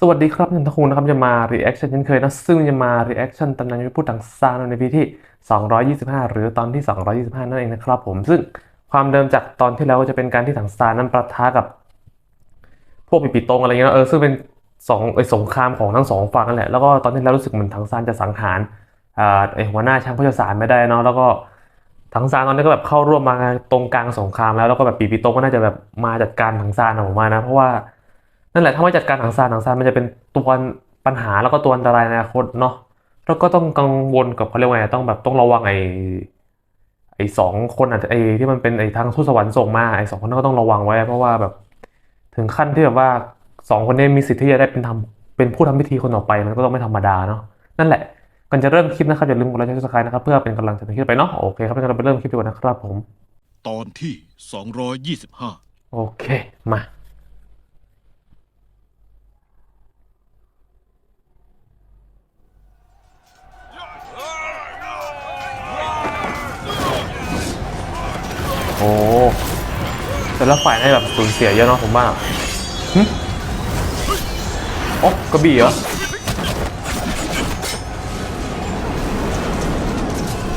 สวัสดีครับยันทคุงนะครับจะมา reaction เช่นเคยนะ ซึ่งจะมา reaction ตำนานยุทธพูดถังซานในพีที่ 225 หรือตอนที่ 225 นั่นเองนะครับผมซึ่งความเดิมจากตอนที่แล้วก็จะเป็นการที่ถังซานนั้นประทะกับ พวกปีปีตงอะไรเงี้ยเออซึ่งเป็นสองไอสงครามของทั้งสองฝั่งนั่นแหละแล้วก็ตอนที่แล้วรู้สึกเหมือนถังซานจะสังหารอ่าไอหัวหน้าช่างพยาศาสตร์ไม่ได้เนาะแล้วก็ถังซานตอนนี้ก็แบบเข้าร่วมมาตรงกลางสงครามแล้วแล้วก็แบบปีปีตงก็น่าจะแบบมาจัดการถังซานออกมานะเพราะว่า นั่นแหละถ้าไม่จัดการถังซานถังซานมันจะเป็นตัวปัญหาแล้วก็ตัวอันตรายในอนาคตเนาะแล้วก็ต้องกังวลกับเขาเรียกว่าไงต้องแบบต้องระวังไอ้ไอ้สองคนอะไอ้ที่มันเป็นไอ้ทางทูตสวรรค์ส่งมาไอ้สองคนนั้นก็ต้องระวังไว้ เพราะว่าแบบถึงขั้นที่แบบว่าสองคนนี้มีสิทธิ์ที่จะได้เป็นทำเป็นผู้ทำพิธีคนต่อไปมันก็ต้องไม่ธรรมดาเนาะนั่นแหละก่อนจะเริ่มคลิปนะครับอย่าลืมกดไลค์กดซับสไครต์นะครับเพื่อเป็นกำลังใจในคลิปไปเนาะโอเคครับงั้นเราไปเริ่มคลิปดีกว่านะครับผม ตอนที่ 225 โอเคมา ละฝ่ายได้แบบสูญเสียเยอะเนาะผมว่าอโอ้กระบี่เหรอ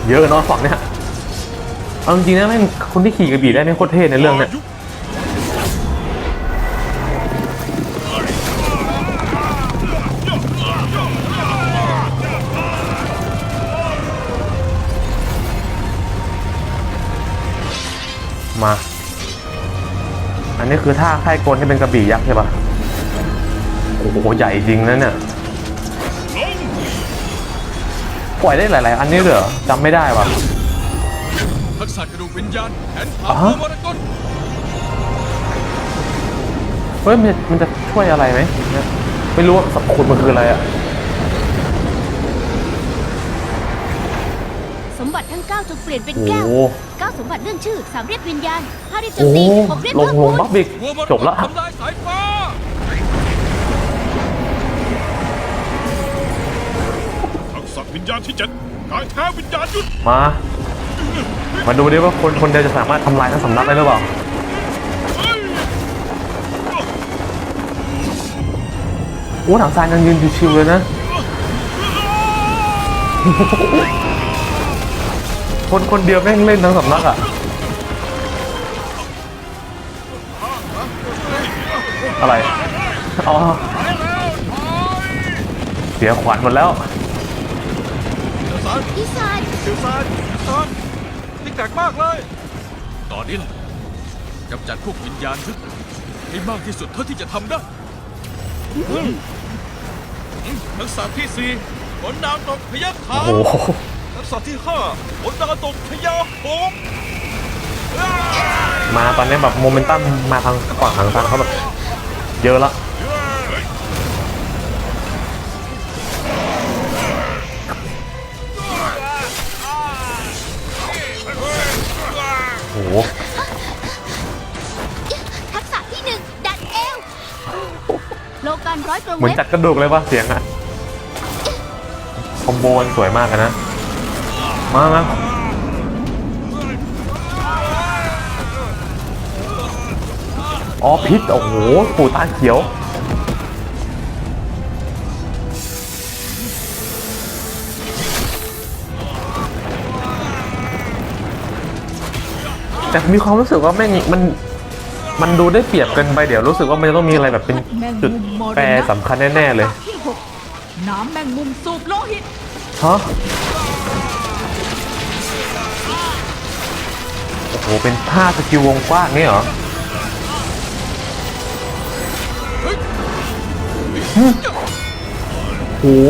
เยอะเนาะฝั่งเนี้ยเอาจริงๆนะแม่งคนที่ขี่กระบี่ได้ไม่งโคตรเท่ในเรื่องเนี้ย นนี้คือท่าค่ายกลที่เป็นกระบี่ยักษ์ใช่ปะโอ้โหใหญ่จริงนะเนี่ยปล่อยได้หลาย ๆ อันนี้เหรอจำไม่ได้ว่ะทักษะกระดูกวิญญาณแผนอ่าผาฮะมรกตเฮ้ยมันจะมันจะช่วยอะไรไหมเนี่ยไม่รู้ว่าสรรพคุณมันคืออะไรอะ สม บัติทั้ง9จงเปลี่ยนเป็นโอ้แก้วโห เก้าสมบัติเรื่องชื่อสามเรียกวิญญาณห้าเรียกโจโอ้มโหตีหกเรียกลงเพิ่มลงพูบันฟบิกหัวมรกตจบละทำลายสายฟ้า ทักษะวิญญาณที่เจ็ดกายแท้วิญญาณยุทธมา มาดูดิว่าคนคนเดียวจะสามารถทำลายทั้งสำนักได้หรือเปล่าโอ้ถังซานยังยืนชิวๆเลยนะ คนคนเดียวแม่งเล่นทั้งสำนักอะ อะไร อ๋อ เสียขวัญหมดแล้วพิซานเสียวซานซานนี่แกร่งมากเลยตอนนี้ล่ะกำจัดพวกวิญญาณยุทธให้มากที่สุดเท่าที่จะทำได้ทักษะที่สี่ผลดาวตกพยัคฆ์ขาโอ้โห ทักษะที่ห้าผลดาวตกพยาหงส์มาตอนนี้แบบโมเมนตัมมาทางฝั่งทางซานเขาแบบเยอะละโอ้โหทักษะที่หนึ่งดัดเอวโลการร้อยกรงเหมือนเล็บจัดกระดูกเลยป่ะเสียงอะคอมโบมันสวยมากอะนะ มามาอ๋อพิษโอ้โหปูตาเขียวแต่มีความรู้สึกว่าแม่งมันมันดูได้เปรียบเกินไปเดี๋ยวรู้สึกว่ามันจะต้องมีอะไรแบบเป็นจุดแปรสำคัญแน่ ๆ เลยที่หกน้ำแมงมุมสูบโลหิตฮะ หเป็นท่าสกิลวงกว้างนี่เหรอหึโอ้โห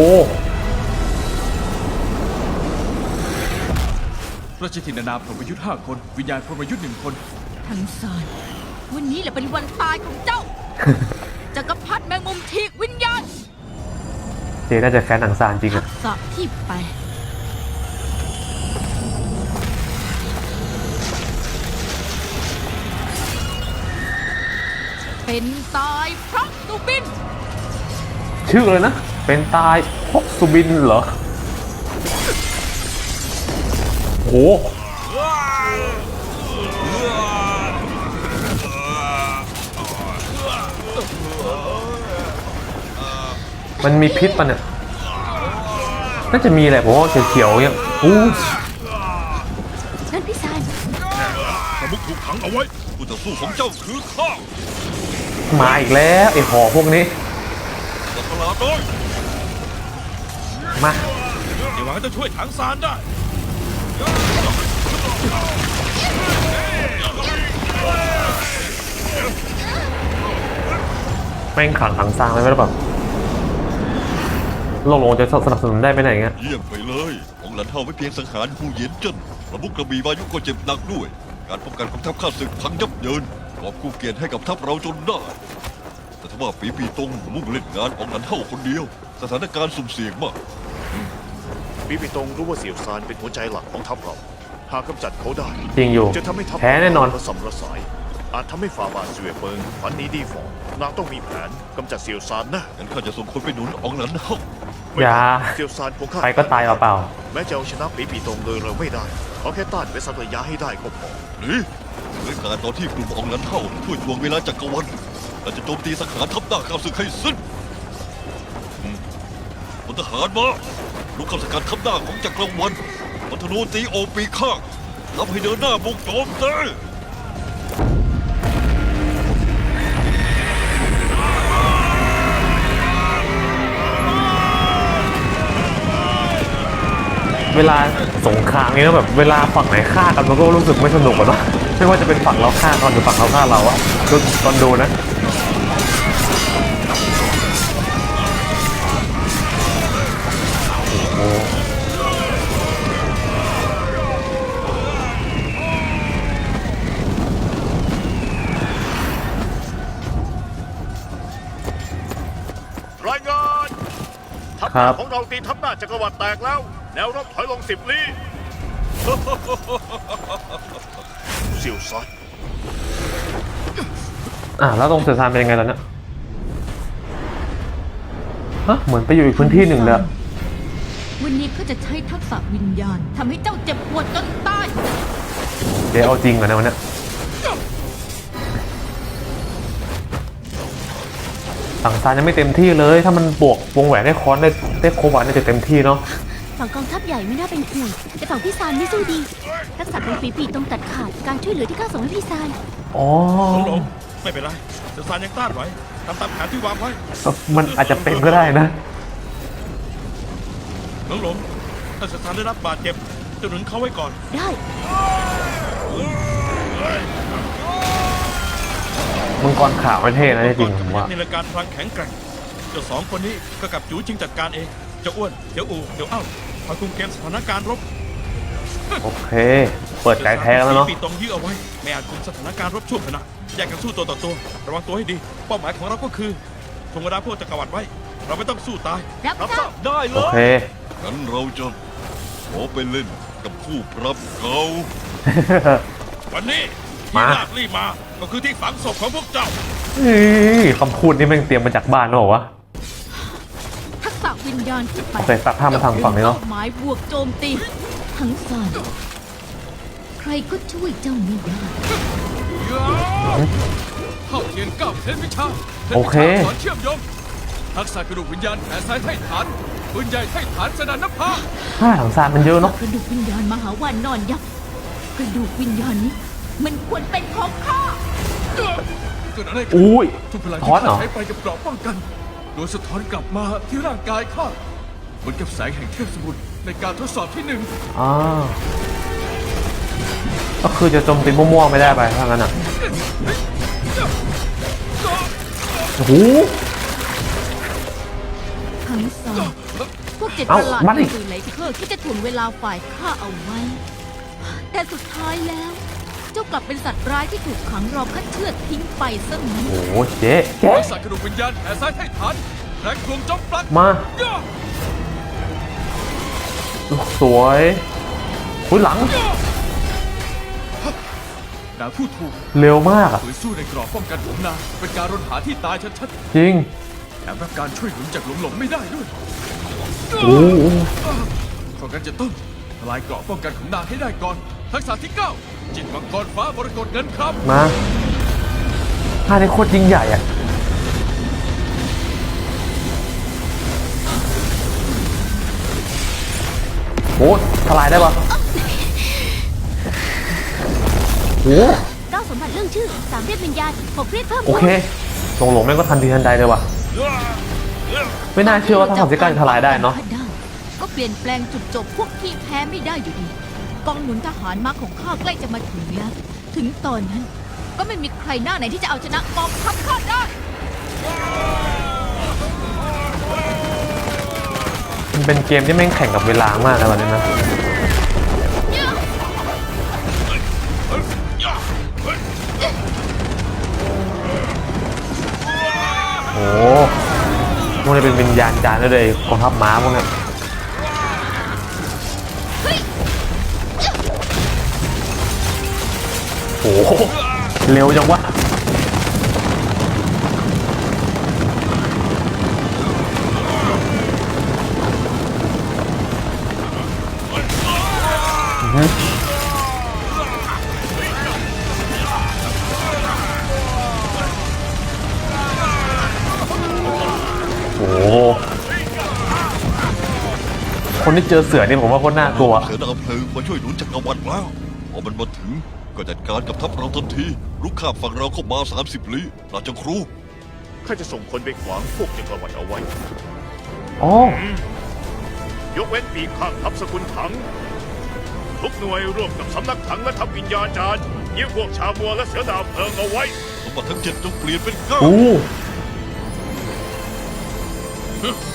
ราชธินนาพรหมยุทธ์ห้าคน วิญญาณพรหมยุทธ์หนึ่งคนทั้งสารวันนี้แหละเป็นวันตายของเจ้าจักรพรรดิแมงมุมทีกวิญญาณเจน่าจะแค้นหนังซานจริงทัอะกษะที่แป เป็นตายเพราะสุบิน ชื่อเลยนะ เป็นตายพกสุบินเหรอโอ้โหมันมีพิษปะเนี่ย น่าจะมีแหละผมว่าเขียวๆเนี่ยอู้นั่นพี่ซานสมุกถูกขังเอาไว้ผู้ต่อสู้ของเจ้าคือข้า มาอีกแล้วไอ้หอพวกนี้สัตว์ประหลาดน้อยมาเดี๋ยวหวังจะช่วยถังซานได้แม่งขังขังซางเลยไหมหรือเปล่าโลกลงจะสนับสนุนได้ไหมไหนเงี้ยเยี่ยมไปเลยองค์หลันเท่าไม่เพียงสังหารผู้เหยียนเจิ้นประมุขกระบี่วายุก็เจ็บหนักด้วย การป้องกันของทัพข้าศึกพังยับเยิน กอบกู้เกียรติให้กับทัพเราจนได้ แต่ถ้าว่าปีปีตรงมุ่งเล่นงานองค์หลันเท่าคนเดียว สถานการณ์สุ่มเสี่ยงมาก ปีปีตงรู้ว่าเสี่ยวซานเป็นหัวใจหลักของทัพเรา หากกำจัดเขาได้ จริงอยู่ จะทำให้ทัพแพ้แน่นอน ระสำระสาย อาจทำให้ฝ่าบาทเสวยเปิงฝันนี้ดีฟองนางต้องมีแผนกำจัดเสี่ยวซานนะงั้นข้าจะส่งคนไปหนุนองค์หลันเท่าอย่าเสี่ยวซานคงฆ่าใครก็ตายเปล่าแม้จะเอาชนะปีปีตงโดยเราไม่ได้เอาแค่ต้านไปสักระยะให้ได้ก็พอ หรือ เหมือนการตอนที่กลุ่มองค์หลันเท่าช่วยทวงเวลาจักรวรรดิเราจะโจมตีสังหารทัพหน้าข้าศึกให้สิ้นมพลทหารมาลุกข้าสกัดทัพหน้าของจักรวรรดิพัฒนูตีโอปีข้างรับให้เดินหน้าบุกโจมตีเวลาสงครามนี้นะแบบเวลาฝั่งไหนฆ่ากันมันก็รู้สึกไม่สนุกอะเนาะ ไม่ว่าจะเป็นฝั่งเราฆ่ากันหรือฝั่งเขาฆ่าเราอะดูตอนดูนะโอ้โหรายงานทัพครับของเราตีทัพหน้าจักรวรรดิแตกแล้ว แนวรบถอยลงสิบลี้ เสี่ยวซานอะแล้วตรงเสือซานเป็นยังไงตอนเนี้ยฮะเหมือนไปอยู่อีกพื้นที่หนึ่งเลยอะวันนี้เขาจะใช้ทักษะวิญญาณทำให้เจ้าเจ็บปวดจนตายเดี๋ยวเอาจริงเหรอเนี่ยวันเนี้ยสั่งซานยังไม่เต็มที่เลย ถ้ามันบวกวงแหวนได้คอนได้ได้โควาน่าจะเต็มที่เนาะ ฝั่งกองทัพใหญ่ไม่น่าเป็นห่วงแต่ฝั่งพี่ซานไม่สู้ดี ทักษะของปีปีตรงตัดขาดการช่วยเหลือที่ข้าส่งให้พี่ซานอ๋อหลงหลงไม่เป็นไรเสือซานยังต้านไหวทำตามแผนที่วางไว้มันอาจจะเป็นก็ได้นะหลงหลงถ้าเสือซานได้รับบาดเจ็บจะหนุนเขาไว้ก่อน ได้ มังกรขาวไม่เท่นะจริงๆผมว่านี่แหละการพลังแข็งแกร่งเจ้าสองคนนี้ก็กับจูชิงจัดการเองเจ้าอ้วนเดี๋ยวอูเดี๋ยวเอ้า คอยคุมเกมสถานการณ์รบโอเค เปิดไก่แท้แล้วเนาะปีตรงยื้อเอาไว้ ไม่อาจคุมสถานการณ์รบช่วงขณะแยกกันสู้ตัวต่อตัว ระวังตัวให้ดี เป้าหมายของเราก็คือทวงเวลาพวกจักรวรรดิไว้ เราไม่ต้องสู้ตาย รับรับททราราบบได้เลโอยเค งั้นเราจะขอไปเล่นกับคู่ปรับเก่าวันนี้มาที่ลากลี่มา ก็คือที่ฝังศพของพวกเจ้านี่คำพูดนี่แม่งเตรียมมาจากบ้านเนอะวะทักษะ วิญญาณขึ้นไปโอเคตัดภาพมาทางฝั่งนี้เนอะป้หมายบวกโจมตี ทั้งซานใครก็ช่วยเจ้าไม่ได้ เข้าเทียนเก้าเทนวิชาโอเค สอนเชื่อมโยงทักษะกระดูกวิญญาณแขนซ้ายไถ่ฐานปืนใหญ่ไถ่ฐานสนานนภาค่าถังซานมันเยอะเนาะกระดูกวิญญาณมหาวันนอนยักษ์กระดูกวิญญาณนี้ มันควรเป็นของข้าเกิดอะไรขึ้นอุ้ย ทุกพลังถอนที่เหรอ ข้าใช้ไปกับเกราะป้องกัน โดยสะท้อนกลับมาที่ร่างกายข้าเหมือนกับแสงแห่งเทพสมุทรในการทดสอบที่หนึ่งอ่าก็คือจะโจมตีมั่วๆไม่ได้ไปถ้างั้นอะโอ้โหทั้งสองพวกเจ็ดเอ้าประหลาดมาดิดุยไหลเคอร์ที่จะถ่วงเวลาฝ่ายข้าเอาไว้ แต่สุดท้ายแล้ว เจ้ากลับเป็นสัตว์ร้ายที่ถูกขังรอคัดเชือดทิ้งไปซะงั้นโอ้โหเจ๊เจ๊ทักษะกระดูกวิญญาณแขนซ้ายไถ่ฐานแรงทวงจอมปลักมาย่าสวยอุ้ยหลังนางผู้ถูกเร็วมากอะฝืนสู้ในกรอบป้องกันของนางเป็นการรนหาที่ตายชัดจริงๆแถมรับการช่วยหนุนจากหลงหลงไม่ได้ด้วยโอ้โหเพราะงั้นจะต้องทลายเกราะป้องกันของนางให้ได้ก่อนทักษะที่เก้า จิตมังกรฟ้าบรกฏเงินคมาท่านี้โคตรยิ่งใหญ่อะโอ้ทลายได้ปะโอ้เก้าสมบัติเรื่องชื่อสามเรียกวิญญาณหกเรียกเพิ่มโอเคตรงหลงแม่งก็ทันทีทันใดเลยว่ะไม่น่าเชื่อว่าทหามเซกันทลายได้เนาะ ก็เปลี่ยนแปลงจุดจบพวกที่แพ้ไม่ได้อยู่ดี กองหนุนทหารมาของข้าใกล้จะมาถึงแล้ว ถึงตอนนั้น ก็ไม่มีใครหน้าไหนที่จะเอาชนะกองทัพข้าได้ มันเป็นเกมที่แม่งแข่งกับเวลามากนะวันนี้นะโอ้โหพวกนี้เป็นวิญญาณจารย์ด้วเลยกองทัพม้าพวกนี้ โหเร็วจังวะโอ้โหคนที่เจอเสือนี่ผมว่าโคตรน่ากลัว เสือดาวเพลิงมาช่วยหนุนจักรวรรดิแล้วพอมันมาถึง ก็จัดการกับทัพเราทันทีลุกข้ามฝั่งเราเข้ามา 30 ลี้ราชครู ข้าจะส่งคนไปขวางพวกจักรวรรดิเอาไว้ อ๋อ ยกเว้นปีกข้างทัพสกุลถัง ทุกหน่วยร่วมกับสำนักถังและทัพวิญญาจารย์ยึดพวกชาวมัวและเสือดาวเพลิงเอาไว้ สมบัติทั้งเจ็ดจงเปลี่ยนเป็นเก้าโอ้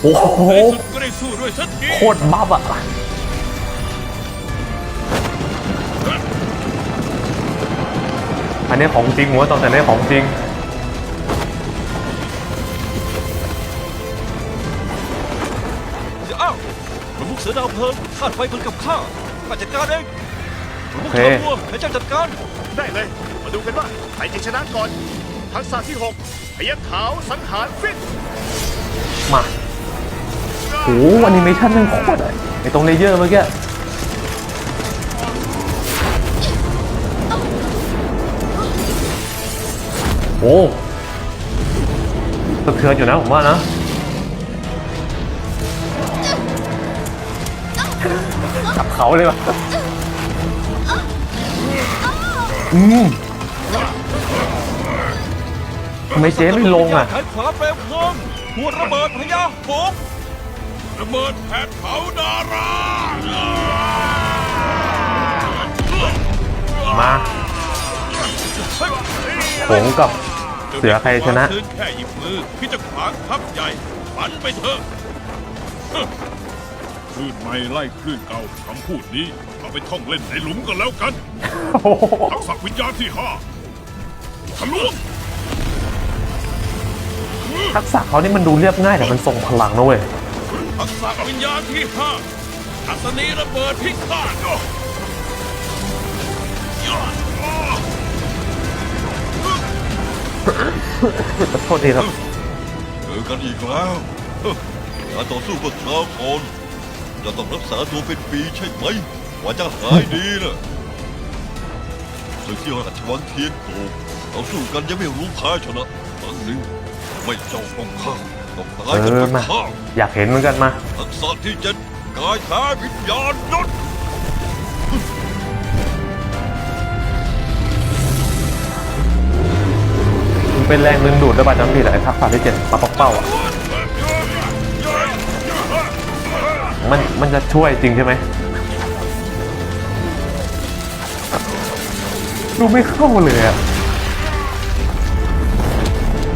โอ้โหสุดก็ได้สู้ด้วยสักทีโคตรบัฟอะ อันนี้ของจริงหัวตอนแต่นี้ของจริงเดี๋ยวอ้าวประมุขเสือดาวเพลิงคาดไฟเหมือนกับข้าข้าจัดการเองประมุขโอเคชาวมัวให้เจ้าจัดการได้เลย มาดูกันว่าใครจะชนะก่อน ทักษะที่6พยัคฆ์ขาวสังหารฟิตมาโอ้โหแอนิเมชันมันโคตรอะไอตรงเลเยอร์เมื่อกี้ โอ้สะเทือนอยู่นะผมว่านะจับเขาเลยว่ะอืมทำไมเจ๊ไม่ลงอะแขนขวาเปลวเพลิงหัวระเบิดพญาหงส์ระเบิดแผดเผาดารามาหงกับ เสือใครชนะคืนแค่หยิบมือพี่จะขวางทัพใหญ่ฝันไปเถอะฮึคลื่นใหม่ไล่คลื่นเก่าคำพูดนี้เอาไปท่องเล่นในหลุมกันแล้วกันทักษะวิญญาณที่ห้าทะลวงทักษะเขานี่มันดูเรียบง่ายแต่มันทรงพลังนะเว้ยทักษะวิญญาณที่ห้าอัศนีระเบิดพิฆาต โทษทีครับเจอกันอีกแล้วเฮ้อการต่อสู้กับดราโอนจะต้องรักษาตัวเป็นปีใช่ไหมกว่าจะหายดีนะศึกที่ราชวังเทียนโกเราสู้กันยังไม่รู้แพ้ชนะครั้งนี้ไม่เจ้าต้องข้าต้องตายกันเออเป็นมาข้าอยากเห็นเหมือนกันมาทักษะที่เจ็ดกายแท้วิญญาณยุทธ เป็นแรงดึงดูดด้วยน้ำดีแหละไอ้ทักษะที่เจ็ดปะปอกเป้าอะมันมันจะช่วยจริงใช่ไหมดูไม่เข้าเลยอะ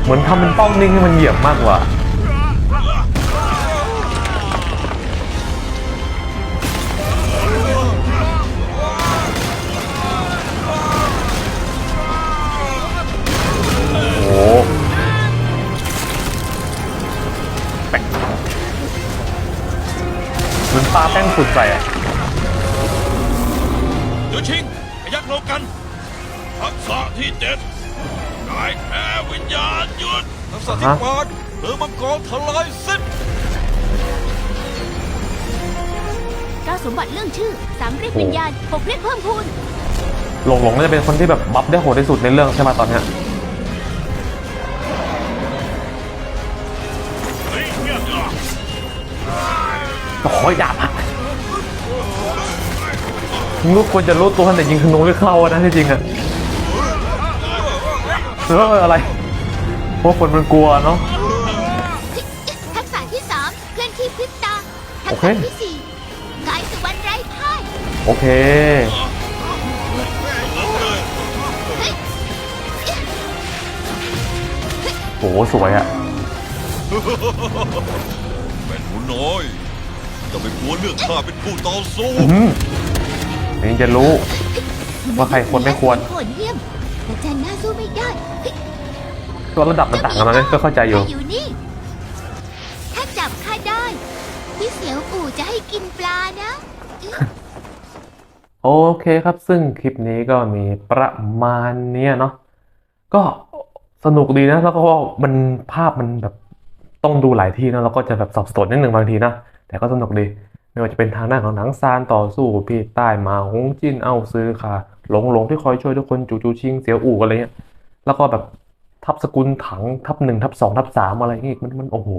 เหมือนทำเป็นเป้านิ่งให้มันเหยียบมากกว่า เหมือนปลาแป้งฝุ่นใส่อะเดี๋ยวชิงพยักโลกัน ทักษะที่เจ็ดกายแท้วิญญาณยุทธทักษะที่แปดเรือมังกรทลายสิ้นเก้าสมบัติเรื่องชื่อสามเรียกวิญญาณหกเรียกเพิ่มพูนหลงหลงน่าจะเป็นคนที่แบบบัฟได้โหดที่สุดในเรื่องใช่ไหมตอนเนี้ย โอ้ยหยาบอะมึงก็ควรจะรู้ตัวแต่ยิงธนูไม่เข้าอะนะที่จริงอะเอออะไรเพราะคนมันกลัวเนาะ ทักษะที่สามเคลื่อนที่พริบตา ทัโอกเค ษะที่สี่กายสุวรรณไร้พ่ายโอเคโหสวยอะ แม่หนูน้อย จะไม่กลัวเลือกข้าเป็นผู้ต่อสู้อืมนี่จะรู้ ว่าใครควรไม่ควร โหดเหี้ยมแต่จันหน้าสู้ไม่ได้ตัวระดับมันต่างกันแล้วนะก็เข้าใจอยู่ข้อยู่นี่ ถ้าจับข้าได้ พี่เสียวอู่จะให้กินปลานะโอเคครับ ซึ่งคลิปนี้ก็มีประมาณเนี้ยเนาะก็สนุกดีนะ แล้วก็มันภาพมันแบบต้องดูหลายที่นะแล้วก็จะแบบสับสนนิดหนึ่งบางทีนะ แต่ก็สนุกดี ไม่ว่าจะเป็นทางด้านของหนังซานต่อสู้พี่ใต้มาฮงจิ้นเอาซื้อค่ะ หลงหลงที่คอยช่วยทุกคนจูจูชิงเสียวอู่อะไรเงี้ยแล้วก็แบบทับสกุลถังทับหนึ่งทับสองทับสามอะไรเงี้ยมันมันโอ้โห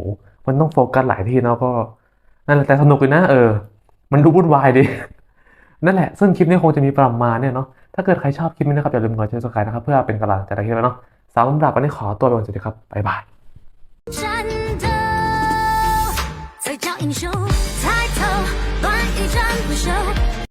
มันต้องโฟกัสหลายที่เนาะก็นั่นแหละแต่สนุกเลยนะเออ มันดูวุ่นวายดีนั่นแหละ ซึ่งคลิปนี้คงจะมีประมาณเนี่ยเนาะ ถ้าเกิดใครชอบคลิปนี้นะครับ อย่าลืมกดแชร์สกายนะครับ เพื่อเป็นกำลังใจให้เราเนาะสำหรับวันนี้ขอตัวไปก่อนสวัสดีครับ บ๊ายบาย 英雄，